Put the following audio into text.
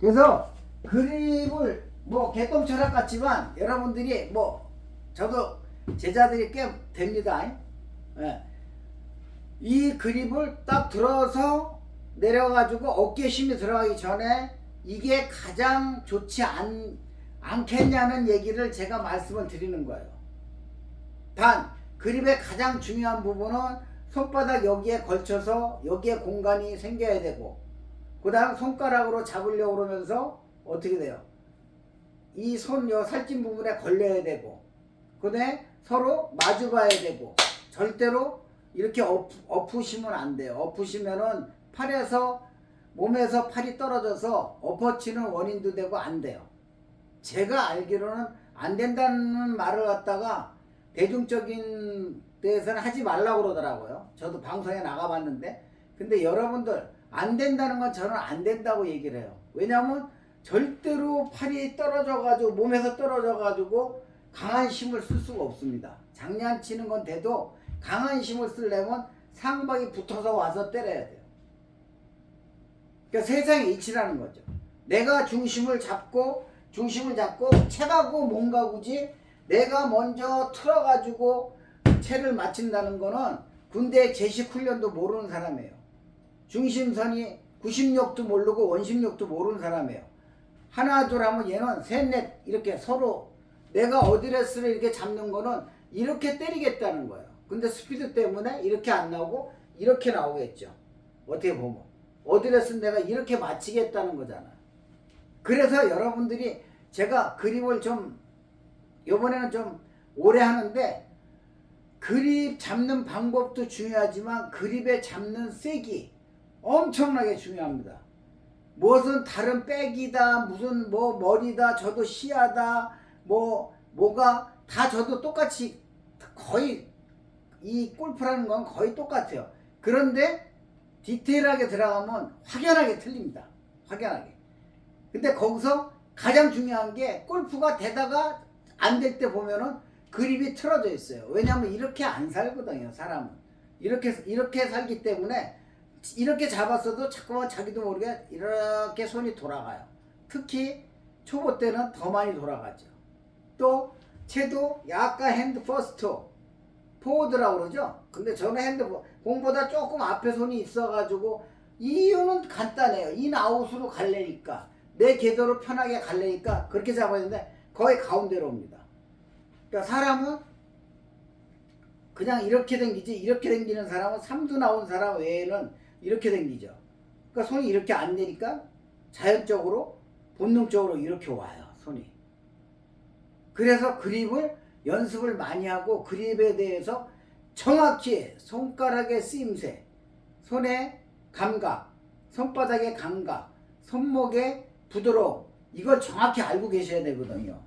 그래서 그립을 뭐 개똥 철학 같지만 여러분들이 뭐 저도 제자들이 꽤 됩니다. 예. 이 그립을 딱 들어서 내려가지고 어깨 힘이 들어가기 전에 이게 가장 좋지 않, 않겠냐는 얘기를 제가 말씀을 드리는 거예요. 단 그립의 가장 중요한 부분은 손바닥 여기에 걸쳐서 여기에 공간이 생겨야 되고 그 다음 손가락으로 잡으려고 그러면서 어떻게 돼요? 이 손 요 살찐 부분에 걸려야 되고 그 다음에 서로 마주 봐야 되고 절대로 이렇게 엎, 엎으시면 안 돼요. 엎으시면은 팔에서 몸에서 팔이 떨어져서 엎어치는 원인도 되고 안 돼요. 제가 알기로는 안 된다는 말을 갖다가 대중적인 데에서는 하지 말라고 그러더라고요. 저도 방송에 나가봤는데. 근데 여러분들 안 된다는 건 저는 안 된다고 얘기를 해요. 왜냐면 절대로 팔이 떨어져가지고 몸에서 떨어져가지고 강한 힘을 쓸 수가 없습니다. 장난치는 건 돼도 강한 힘을 쓰려면 상박이 붙어서 와서 때려야 돼요. 그러니까 세상의 이치라는 거죠. 내가 중심을 잡고 중심을 잡고 채가고 몸가구지 내가 먼저 틀어가지고 채를 맞춘다는 거는 군대 제식 훈련도 모르는 사람이에요. 중심선이 구심력도 모르고 원심력도 모르는 사람이에요. 하나 둘 하면 얘는 셋넷 이렇게 서로 내가 어드레스를 이렇게 잡는 거는 이렇게 때리겠다는 거예요. 근데 스피드 때문에 이렇게 안 나오고 이렇게 나오겠죠. 어떻게 보면 어드레스는 내가 이렇게 맞히겠다는 거잖아. 그래서 여러분들이 제가 그립을 좀 이번에는 좀 오래 하는데 그립 잡는 방법도 중요하지만 그립에 잡는 세기 엄청나게 중요합니다. 무엇은 다른 백이다, 무슨 뭐 머리다, 저도 시야다, 뭐 뭐가 다 저도 똑같이 거의 이 골프라는 건 거의 똑같아요. 그런데 디테일하게 들어가면 확연하게 틀립니다. 확연하게. 근데 거기서 가장 중요한 게 골프가 되다가 안 될 때 보면은 그립이 틀어져 있어요. 왜냐하면 이렇게 안 살거든요, 사람은. 이렇게 이렇게 살기 때문에 이렇게 잡았어도 자꾸만 자기도 모르게 이렇게 손이 돌아가요. 특히 초보 때는 더 많이 돌아가죠. 또 채도 약간 핸드 퍼스트 포워드라고 그러죠. 근데 저는 핸드 공보다 조금 앞에 손이 있어가지고 이유는 간단해요. 인아웃으로 갈래니까 내 궤도로 편하게 갈래니까 그렇게 잡아야 되는데 거의 가운데로 옵니다. 그러니까 사람은 그냥 이렇게 댕기지 이렇게 댕기는 사람은 삼두 나온 사람 외에는 이렇게 댕기죠. 그러니까 손이 이렇게 안 되니까 자연적으로 본능적으로 이렇게 와요 손이. 그래서 그립을 연습을 많이 하고 그립에 대해서 정확히 손가락의 쓰임새, 손의 감각, 손바닥의 감각, 손목의 부드러움 이걸 정확히 알고 계셔야 되거든요.